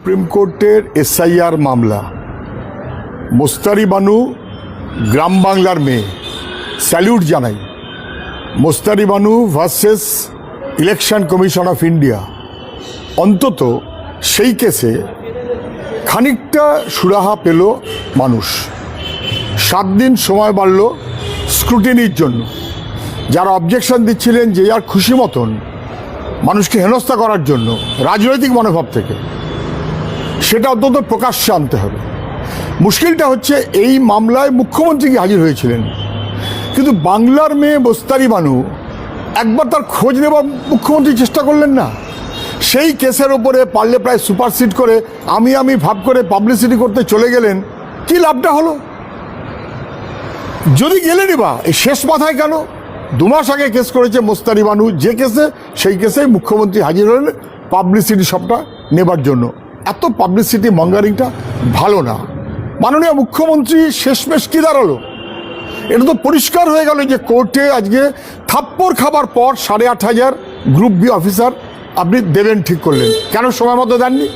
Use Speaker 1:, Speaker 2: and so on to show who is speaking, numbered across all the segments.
Speaker 1: Supreme কোর্টের SIR মামলা। মোস্তারি বানু, গ্রাম বাংলার মেয়ে। স্যালিউট জানাই। Mostari Banu versus election commission of India. অন্তত সেই কেসে খানিকটা সুরাহা পেল মানুষ। সাত দিন সময় বাড়ল স্ক্রুটিনির জন্য। যারা অবজেকশন দিচ্ছিলেন যে যার খুশি মতন, মানুষকে হেনস্থা করার জন্য, রাজনৈতিক মনোভাব থেকে। সেটা অন্তত প্রকাশ্যে আনতে হবে। মুশকিলটা হচ্ছে এই মামলায় মুখ্যমন্ত্রী কি হাজির হয়েছিলেন? কিন্তু বাংলার মেয়ে বস্তারি বানু একবার তার খোঁজ নেবার মুখ্যমন্ত্রী চেষ্টা করলেন না। সেই কেসের ওপরে পারলে প্রায় সুপারসিড করে আমি আমি ভাব করে পাবলিসিটি করতে চলে গেলেন, কি লাভটা হলো? যদি গেলেনই বা এই শেষ মাথায় কেন? দু মাস আগে কেস করেছে মোস্তারি বানু যে কেসে সেই কেসে মুখ্যমন্ত্রী হাজির হলেন পাবলিসিটি সবটা নেবার জন্য। এত পাবলিসিটি মঙ্গারিংটা ভালো না। মাননীয় মুখ্যমন্ত্রী শেষমেশ কি দাঁড়াল? এটা তো পরিষ্কার হয়ে গেল যে কোর্টে আজকে থাপ্পড় খাবার পর সাড়ে আট হাজার গ্রুপ বি অফিসার আপনি দেবেন ঠিক করলেন। কেন সময় মতো দেননি?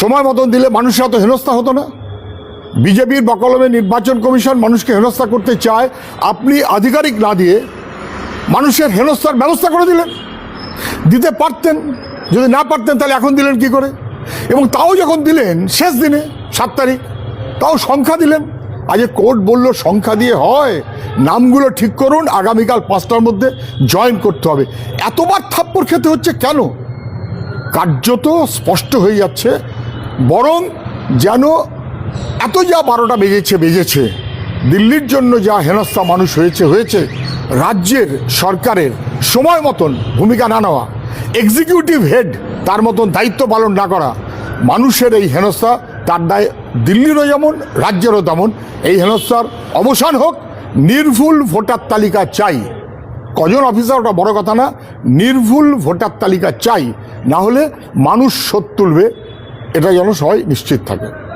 Speaker 1: সময় মতন দিলে মানুষের এত হেনস্থা হতো না? বিজেপির বকলমে নির্বাচন কমিশন মানুষকে হেনস্থা করতে চায়, আপনি আধিকারিক না দিয়ে মানুষের হেনস্থার ব্যবস্থা করে দিলেন। দিতে পারতেন, যদি না পারতেন তাহলে এখন দিলেন কি করে? এবং তাও যখন দিলেন, শেষ দিনে, সাত তারিখ, তাও সংখ্যা দিলেন। আজ কোর্ট বলল, সংখ্যা দিয়ে হয়, নামগুলো ঠিক করুন, আগামীকাল পাঁচটার মধ্যে জয়েন করতে হবে। এতবার থাপ্পড় খেতে হচ্ছে কেন? কার্যত স্পষ্ট হয়ে যাচ্ছে, বরং যেন এত যা বারোটা বেজেছে বেজেছে, দিল্লির জন্য যা হেনস্থা মানুষ হয়েছে হয়েছে, রাজ্যের সরকারের সময় মতন ভূমিকা না নেওয়া এক্সিকিউটিভ হেড তার মতন দায়িত্ব পালন না করা। মানুষের এই হেনস্থা, তার দায় দিল্লিরও যেমন, রাজ্যেরও তেমন। এই হেনস্থার অবসান হোক, নির্ভুল ভোটার তালিকা চাই। কজন অফিসার ওটা বড় কথা না, নির্ভুল ভোটার তালিকা চাই। না হলে মানুষ শোধ তুলবে, এটা যেন সবাই নিশ্চিত থাকে।